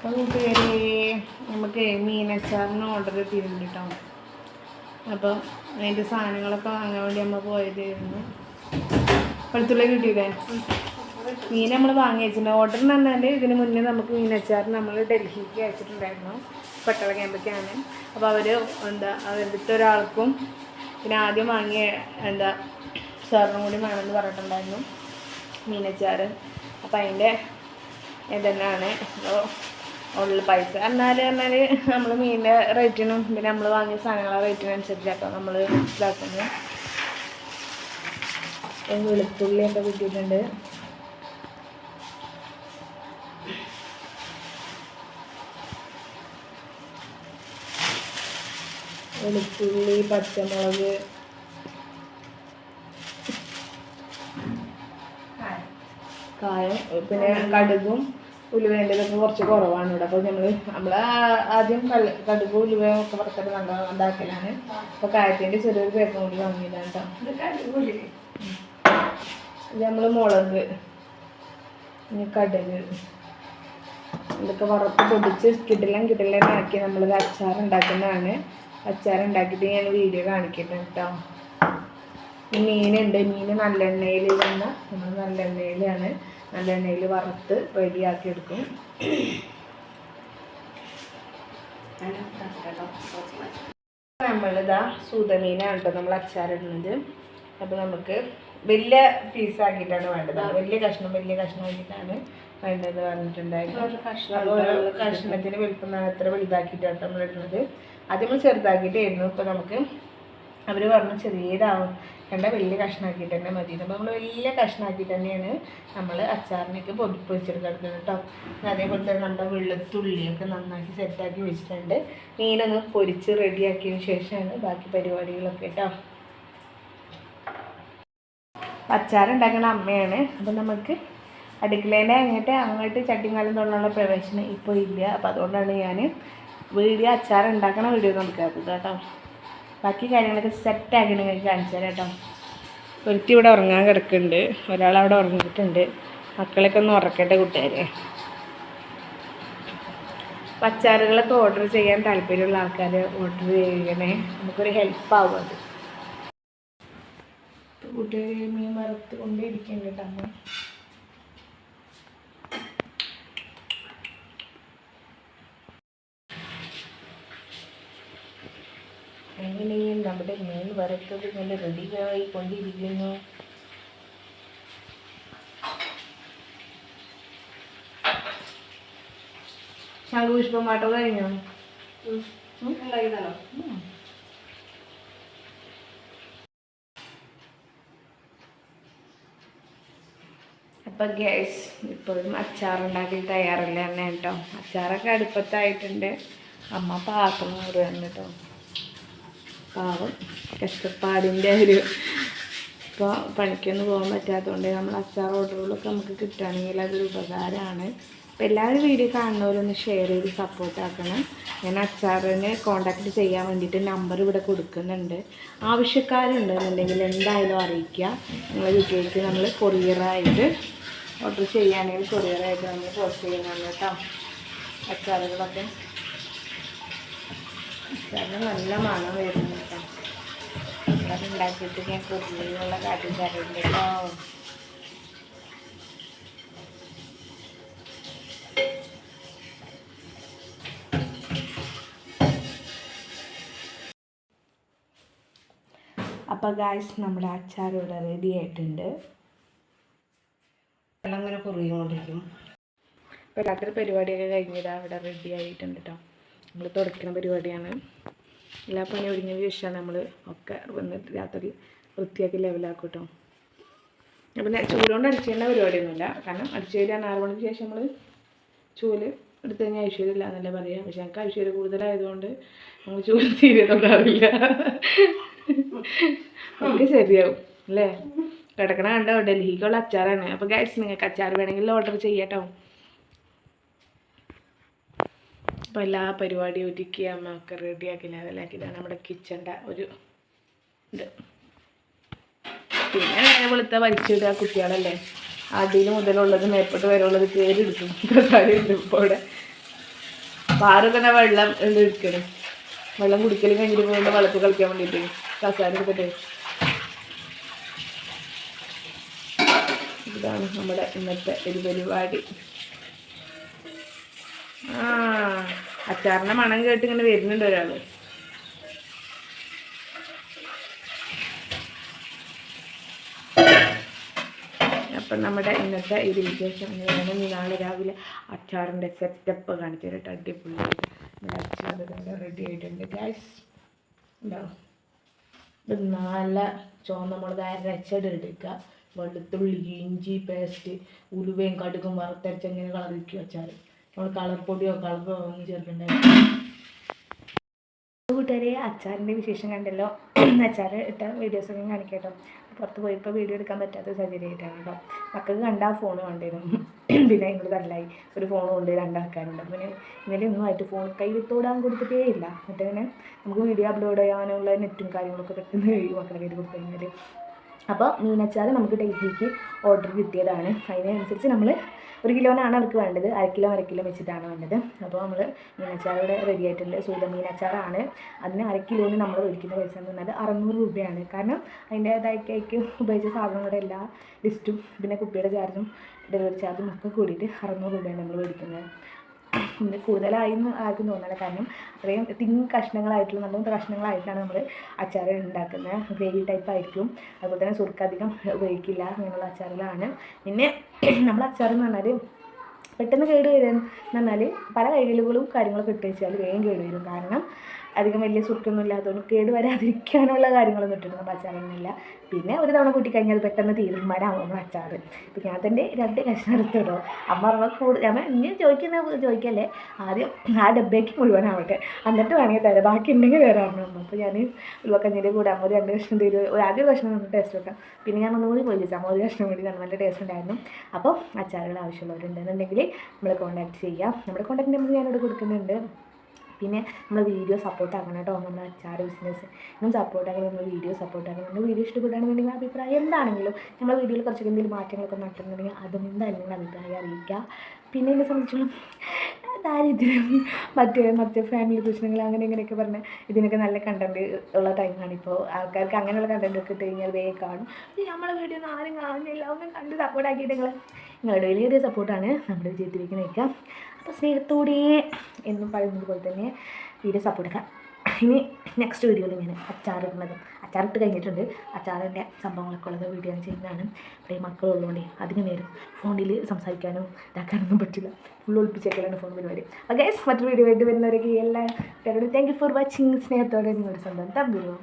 അപ്പോൾ കൂട്ടുകാരെ നമുക്ക് മീനച്ചാറിന് ഓർഡർ ചെയ്തിട്ടുണ്ട് കേട്ടോ അപ്പം അതിന്റെ സാധനങ്ങളൊക്കെ വാങ്ങാൻ വേണ്ടി നമ്മൾ പോയതായിരുന്നു. വെളുത്തുള്ളി കിട്ടിയില്ലേ? മീൻ നമ്മൾ വാങ്ങി വെച്ചിട്ടുണ്ട്. ഓർഡർ എന്ന് പറഞ്ഞാൽ ഇതിന് മുന്നേ നമുക്ക് മീനച്ചാർ നമ്മൾ ഡൽഹിക്ക് അയച്ചിട്ടുണ്ടായിരുന്നു. പട്ടള ക്യാമ്പൊക്കെയാണ് അപ്പോൾ അവർ എന്താ അവരുടെ ഒരാൾക്കും പിന്നെ ആദ്യം വാങ്ങിയ എന്താ സാറിനും കൂടി വേണമെന്ന് പറഞ്ഞിട്ടുണ്ടായിരുന്നു മീനച്ചാർ അപ്പോൾ അതിന്റെ ഇതന്നെയാണ് അപ്പോൾ ഉള്ള പൈസ. എന്നാൽ പറഞ്ഞാൽ നമ്മൾ മീനിന്റെ റേറ്റിനും പിന്നെ നമ്മൾ വാങ്ങിയ സാധനങ്ങളുടെ അനുസരിച്ചാക്കാം നമ്മൾ ഇതാക്കുന്നത് വെളുത്തുള്ളിയൊക്കെ കിട്ടിയിട്ടുണ്ട്. വെളുത്തുള്ളി പച്ചമുളക്. കായം. പിന്നെ കടുകും. ഉലുവേന്റെ കുറച്ച് കുറവാണ് ഇവിടെ. അപ്പോൾ നമ്മൾ നമ്മൾ ആദ്യം കള്ള കടുക് ഉലുവയും ഒക്കെ വറുത്തിട്ട് നല്ല ഉണ്ടാക്കലാണ് അപ്പോൾ കായത്തിന്റെ ചെറിയൊരു പേപ്പർ കൂടി വാങ്ങിയതാണ് കേട്ടോ നമ്മൾ മുളക് ഇനി കടുക്. ഇതൊക്കെ വറുത്ത് പൊടിച്ച് കിടലം ആക്കി നമ്മൾ അച്ചാർ ഉണ്ടാക്കുന്നതാണ് അച്ചാർ ഉണ്ടാക്കിയിട്ട് ഞാൻ വീഡിയോ കാണിക്കുന്നു കേട്ടോ മീനുണ്ട്. മീൻ നല്ലെണ്ണയിൽ വന്ന നമ്മൾ നല്ലെണ്ണയിലാണ് നല്ലെണ്ണയിൽ വറുത്ത് റെഡിയാക്കി എടുക്കും. നമ്മളിതാ സൂതമീനാണ് കേട്ടോ നമ്മൾ അച്ചാറിടുന്നത്. അപ്പോൾ നമുക്ക് വലിയ പീസാക്കിയിട്ടാണ് വേണ്ടത്. വലിയ കഷ്ണം വലിയ കഷ്ണമാക്കിയിട്ടാണ് വേണ്ടത് പറഞ്ഞിട്ടുണ്ടായിരുന്നു കഷ്ണത്തിന് വലുപ്പം എത്ര വലുതാക്കിയിട്ടാണ് നമ്മൾ ഇടുന്നത് ആദ്യം നമ്മൾ ചെറുതാക്കിയിട്ടായിരുന്നു. ഇപ്പോൾ നമുക്ക് അവർ പറഞ്ഞു ചെറിയതാവും. കണ്ട വലിയ കഷ്ണമാക്കിയിട്ട് തന്നെ മതി. അപ്പോൾ നമ്മൾ വലിയ കഷ്ണമാക്കിയിട്ട് തന്നെയാണ് നമ്മൾ അച്ചാറിനൊക്കെ പൊടിപ്പ് വെച്ചെടുക്കുന്നത് കേട്ടോ. അതേപോലെ തന്നെ നമ്മുടെ വെളുത്തുള്ളിയൊക്കെ നന്നാക്കി സെറ്റാക്കി വെച്ചിട്ടുണ്ട്. മീനൊന്ന് പൊരിച്ച് റെഡിയാക്കിയതിന് ശേഷമാണ് ബാക്കി പരിപാടികളൊക്കെ കേട്ടോ. അച്ചാറുണ്ടാക്കുന്ന അമ്മയാണ്. അപ്പം നമുക്ക് അടുക്കളേന്റെ അങ്ങോട്ട് അങ്ങോട്ട് ചട്ടിങ്കാലം തൊള്ളാനുള്ള പ്രവേശനം ഇപ്പോൾ ഇല്ല. അപ്പോൾ അതുകൊണ്ടാണ് ഞാൻ വീഡിയോ അച്ചാർ ഉണ്ടാക്കുന്ന വീഡിയോ നമുക്ക് കേട്ടോ. ബാക്കി കാര്യങ്ങളൊക്കെ സെറ്റാക്കി നിങ്ങൾക്ക് കാണിച്ചു തരാം കേട്ടോ. ഒരുത്തി ഇവിടെ ഉറങ്ങാൻ കിടക്കുന്നുണ്ട്. ഒരാൾ അവിടെ ഉറങ്ങിയിട്ടുണ്ട്. മക്കളൊക്കെ ഒന്ന് ഉറക്കട്ടെ കൂട്ടുകാരെ. പച്ചാറുകളൊക്കെ ഓർഡർ ചെയ്യാൻ താല്പര്യമുള്ള ആൾക്കാർ ഓർഡർ ചെയ്യണേ. നമുക്കൊരു ഹെൽപ്പ് ആവും അത്. കൂട്ടുകാരി മീൻ വറുത്ത് കൊണ്ടേ ഇരിക്കുന്നുണ്ട് കേട്ടോ എങ്ങനെയും നമ്മുടെ മീൻ വറുത്തത് ഇങ്ങനെ റെഡിയായി കൊണ്ടിരിക്കുന്നു. ശംഖുപുഷ്പം പാട്ടോ കഴിഞ്ഞോ? ഉം. അപ്പം ഗ്യാസ് ഇപ്പോഴും അച്ചാറുണ്ടാക്കി തയ്യാറല്ലേ തന്നെ കേട്ടോ. അച്ചാറൊക്കെ അടുപ്പത്തായിട്ടുണ്ട്. അമ്മ പാത്രം കയറുകയാണ് കേട്ടോ. പാവം. കഷ്ടപ്പാടിന്റെ ഒരു ഇപ്പോൾ പണിക്കൊന്നും പോകാൻ പറ്റാത്തതുകൊണ്ട് നമ്മൾ അച്ചാർ ഓർഡറുകളൊക്കെ നമുക്ക് കിട്ടുകയാണെങ്കിൽ അതൊരു ഉപകാരമാണ്. അപ്പോൾ എല്ലാവരും വീഡിയോ കാണുന്നവരൊന്ന് ഷെയർ ചെയ്ത് സപ്പോർട്ട് ആക്കണം. ഞാൻ അച്ചാറിനെ കോൺടാക്റ്റ് ചെയ്യാൻ വേണ്ടിയിട്ട് നമ്പർ ഇവിടെ കൊടുക്കുന്നുണ്ട്. ആവശ്യക്കാരുണ്ടെന്നുണ്ടെങ്കിൽ എന്തായാലും അറിയിക്കുക. നിങ്ങളെ വീട്ടിലേക്ക് നമ്മൾ കൊറിയറായിട്ട് ഓർഡർ ചെയ്യുകയാണെങ്കിൽ കൊറിയറായിട്ട് നമ്മൾ പോസ്റ്റ് ചെയ്യുന്നുണ്ട് കേട്ടോ. അച്ചാറുകളൊക്കെ. അച്ചാറിന് നല്ല മണം വരുന്നു ഉണ്ടാക്കിയിട്ട് ഞാൻ കൊറിയറിലുള്ള കാര്യം തരുന്നുണ്ട് കേട്ടോ. അപ്പോൾ ഗായ്സ് നമ്മുടെ അച്ചാർ ഇവിടെ റെഡി ആയിട്ടുണ്ട്. വെള്ളം ഇങ്ങനെ രാത്രി പരിപാടിയൊക്കെ കഴിഞ്ഞിട്ട് അവിടെ റെഡി ആയിട്ടുണ്ട് കേട്ടോ. നമ്മൾ തുടയ്ക്കുന്ന പരിപാടിയാണ്. എല്ലാ പണി ഒഴിഞ്ഞ ശേഷമാണ് നമ്മൾ ഒക്കെ വന്നിട്ട് രാത്രി വൃത്തിയാക്കി ലെവലാക്കും കേട്ടോ അപ്പം ചൂലുകൊണ്ട് അടിച്ചേണ്ട പരിപാടിയൊന്നുമില്ല. കാരണം അടിച്ചു കഴിഞ്ഞാൽ ആറ് മണിക്ക് ശേഷം നമ്മൾ ചൂൽ എടുത്തു കഴിഞ്ഞാൽ ഐശ്വര്യമില്ല എന്നല്ലേ പറയാം. പക്ഷെ ഞങ്ങൾക്ക് ഐശ്വര്യം കൂടുതലായതുകൊണ്ട് നമ്മൾ ചൂൽ തീരെ തൊടാറില്ല. ഒക്കെ ശരിയാവും അല്ലേ? കിടക്കണ കണ്ടോ? ഡൽഹിക്കുള്ള അച്ചാറാണ്. അപ്പോൾ ഗൈസ് നിങ്ങൾക്ക് അച്ചാർ വേണമെങ്കിൽ ഓർഡർ ചെയ്യാട്ടോ. അപ്പോൾ എല്ലാ പരിപാടിയും ഒരുക്കി അമ്മയ്ക്ക് റെഡിയാക്കി ലെവലാക്കി ഇതാണ് നമ്മുടെ കിച്ചന്റെ ഒരു ഇത്. പിന്നെ വെളുത്ത വലിച്ചിടുക കുട്ടികളല്ലേ അടിയിൽ മുതലുള്ളത് മേപ്പോട്ട് വരെ ഉള്ളത് കയറി എടുക്കും കാര്യമുണ്ട് ഇപ്പോൾ ഇവിടെ പാറ തന്നെ വെള്ളം എടുക്കണം വെള്ളം കുടിക്കലും കഴിഞ്ഞിട്ട് പോകുമ്പോൾ വെള്ളത്തിൽ കളിക്കാൻ വേണ്ടിയിട്ട് കസാര എടുത്തിട്ട്. ഇതാണ് നമ്മുടെ ഇന്നത്തെ ഒരു പരിപാടി. ആ മണം കേട്ട് ഇങ്ങനെ വരുന്നുണ്ട് ഒരാൾ അപ്പം നമ്മുടെ ഇന്നത്തെ ഒരു വിശേഷം ഇനി നാളെ രാവിലെ അച്ചാറിന്റെ സെറ്റപ്പ് കാണിച്ചു തരട്ടെ അടിപൊളി. അച്ചാറിന്റെ റെഡി ആയിട്ടുണ്ട്. ഗ്യാസ് ഉണ്ടാവും ഇത് നല്ല ചുവന്ന മുളക് അരച്ചത് എടുക്കുക. വെളുത്തുള്ളി ഇഞ്ചി പേസ്റ്റ് ഉലുവയും കടുകും വറുത്തരച്ച് ഇങ്ങനെ കളർ വയ്ക്കുക അച്ചാർ നമ്മൾ കളർ പൊടിയോ കളറോ ഒന്നും ചേർക്കണ്ടായിരുന്നു കൂട്ടുകാരെ അച്ചാറിന്റെ വിശേഷം കണ്ടല്ലോ. അച്ചാർ ഇട്ട വീഡിയോസൊക്കെ കാണിക്കട്ടോ. പുറത്ത് പോയപ്പോൾ വീഡിയോ എടുക്കാൻ പറ്റാത്ത സാഹചര്യമായിട്ടാണ് കേട്ടോ. മക്കൾക്ക് കണ്ടാൽ ഫോൺ വേണ്ടിയിരുന്നു പിന്നെ ഇങ്ങോട്ട് തല്ലായി ഒരു ഫോൺ കൊണ്ട് രണ്ടാൾക്കാരുണ്ട്. പിന്നെ ഒന്നും ആയിട്ട് ഫോൺ കയ്യിൽ തൊടാൻ കൊടുത്തിട്ടേ ഇല്ല. എന്നിട്ട് ഇങ്ങനെ നമുക്ക് വീഡിയോ അപ്ലോഡ് ചെയ്യാനുള്ള നെറ്റും കാര്യങ്ങളൊക്കെ പെട്ടെന്ന് മക്കളുടെ കയ്യിൽ കൊടുത്തു കഴിഞ്ഞാൽ അപ്പോൾ മീനച്ചാർ നമുക്ക് ഡൽഹിക്ക് ഓർഡർ കിട്ടിയതാണ്. അതിനനുസരിച്ച് നമ്മൾ ഒരു കിലോനാണ് അവർക്ക് വേണ്ടത്. അര കിലോ അര കിലോ വെച്ചിട്ടാണ് വേണ്ടത്. അപ്പോൾ നമ്മൾ മീനച്ചാർ ഇവിടെ റെഡി ആയിട്ടുണ്ട്. സൂത മീനച്ചാറാണ്. അതിന് അര കിലോന് നമ്മൾ മേടിക്കുന്ന പൈസ എന്ന് പറഞ്ഞാൽ അറുന്നൂറ് രൂപയാണ്. കാരണം അതിന്റേതായിട്ടേക്ക് ഉപയോഗിച്ച സാധനങ്ങളുടെ എല്ലാ ലിസ്റ്റും പിന്നെ കുപ്പിയുടെ ചാർജും ഡെലിവറി ചാർജും ഒക്കെ കൂടിയിട്ട് അറുന്നൂറ് രൂപയാണ് നമ്മൾ മേടിക്കുന്നത് കൂടുതലായി എന്ന് ആർക്കും തോന്നില്ല കാരണം അത്രയും തിൻ കഷ്ണങ്ങളായിട്ടുള്ള നല്ല കഷ്ണങ്ങളായിട്ടാണ് നമ്മൾ അച്ചാർ ഉണ്ടാക്കുന്നത്. ഗ്രേവി ടൈപ്പ് ആയിരിക്കും. അതുപോലെ തന്നെ സുർക്ക അധികം ഉപയോഗിക്കില്ല അങ്ങനെയുള്ള അച്ചാറുകളാണ്. പിന്നെ നമ്മൾ അച്ചാർ എന്ന് പറഞ്ഞാൽ പെട്ടെന്ന് കേട് വരും എന്ന് പറഞ്ഞാൽ പല കൈകളുകളും കാര്യങ്ങളൊക്കെ ഇട്ട് വെച്ചാൽ വേഗം കേട് വരും. കാരണം അധികം വലിയ സുർക്കൊന്നും ഇല്ലാത്തതുകൊണ്ട് കേട് വരാതിരിക്കാനുള്ള കാര്യങ്ങളൊന്നും ഇട്ടിരുന്നു അച്ചാറൊന്നുമില്ല പിന്നെ ഒരു തവണ കൂട്ടിക്കഴിഞ്ഞാൽ പെട്ടെന്ന് തീരുമാനമാവും നമ്മൾ അച്ചാർ ഇപ്പം ഞാൻ തന്നെ രണ്ട് കഷ്ണം എടുത്തിട്ടോ അമ്മ പറഞ്ഞ കൂടുതൽ അമ്മ ഇനി ചോദിക്കുന്ന ചോദിക്കല്ലേ? ആദ്യം ആ ഡബ്ബയ്ക്ക് മുഴുവനാവട്ടെ. എന്നിട്ട് വേണമെങ്കിൽ തരാം. ബാക്കി ഉണ്ടെങ്കിൽ തരാമെന്ന് പറഞ്ഞു അപ്പോൾ ഞാൻ ഉരുവക്കഞ്ഞിന്റെ കൂടെ അമ്മ ഒരു രണ്ട് കഷ്ണം തരും ഒരു ആദ്യം കഷ്ണം നമുക്ക് ടേസ്റ്റ് വെക്കാം. പിന്നെ ഞാൻ ഒന്നുകൂടി പോയി ചോദിച്ചാൽ അമ്മ ഒരു കഷ്ണം കൂടി തന്നെ. നല്ല ടേസ്റ്റ് ഉണ്ടായിരുന്നു. അപ്പോൾ അച്ചാറുകൾ ആവശ്യമുള്ളവരുണ്ടെന്നുണ്ടെങ്കിൽ നമ്മൾ കോൺടാക്ട് ചെയ്യാം. നമ്മുടെ കോൺടാക്ട് നമ്പർ ഞാനിവിടെ കൊടുക്കുന്നുണ്ട്. പിന്നെ നമ്മൾ വീഡിയോ സപ്പോർട്ട് ആക്കണം കേട്ടോ നമ്മുടെ അച്ചാർ ബിസിനസ് നിങ്ങൾ സപ്പോർട്ട് ആക്കണം നമ്മൾ വീഡിയോ സപ്പോർട്ട് ആക്കണം. നമ്മുടെ വീഡിയോ ഇഷ്ടപ്പെടുകയാണെന്നുണ്ടെങ്കിൽ അഭിപ്രായം എന്താണെങ്കിലും നമ്മുടെ വീഡിയോയിൽ കുറച്ചൊക്കെ എന്തെങ്കിലും മാറ്റങ്ങളൊക്കെ നടത്തുന്നുണ്ടെങ്കിൽ അതും എന്തായാലും നിങ്ങളുടെ അഭിപ്രായം അറിയിക്കുക പിന്നെ എന്നെ സംബന്ധിച്ചുള്ള ദാരിദ്ര്യം മറ്റേ മറ്റേ ഫാമിലി പ്രശ്നങ്ങൾ അങ്ങനെ ഇങ്ങനെയൊക്കെ പറഞ്ഞ് ഇതിനൊക്കെ നല്ല കണ്ടന്റ് ഉള്ള ടൈമാണ് ഇപ്പോൾ ആൾക്കാർക്ക് അങ്ങനെയുള്ള കണ്ടന്റ് ഒക്കെ ഇട്ട് കഴിഞ്ഞാൽ വേഗം കാണും. നമ്മളെ വീഡിയോ ഒന്നും ആരും കാണുന്നില്ല. ഒന്നും കണ്ട് സപ്പോർട്ട് ആക്കിയിട്ട് നിങ്ങൾ നിങ്ങളുടെ വലിയ സപ്പോർട്ടാണ് നമ്മുടെ വിജയത്തിലേക്ക് നയിക്കുക അപ്പോൾ സ്നേഹത്തോടെ എന്നും പറയുന്നത് പോലെ തന്നെ വീഡിയോ സപ്പോർട്ട് ചെയ്യാം. ഇനി നെക്സ്റ്റ് വീഡിയോയിൽ ഞാൻ അച്ചാറിടുന്നത്. അച്ചാറിട്ട് കഴിഞ്ഞിട്ടുണ്ട്. അച്ചാറിന്റെ സംഭവങ്ങളൊക്കെ ഉള്ളത് വീഡിയോ ചെയ്യുന്നതാണ്. ഇവിടെ ഈ മക്കളുള്ളതുകൊണ്ട് അധികം നേരം ഫോണിൽ സംസാരിക്കാനോ ഇതാക്കാനൊന്നും പറ്റില്ല. ഫുൾ ഒളിപ്പിച്ചേക്കലാണ് ഫോൺ പരിപാടി. ഗൈസ് മറ്റൊരു വീഡിയോ ആയിട്ട് വരുന്നവരൊക്കെ എല്ലാ താങ്ക് യു ഫോർ വാച്ചിങ് സ്നേഹത്തോടെ നിങ്ങളുടെ സ്വന്തം തമ്പുരോ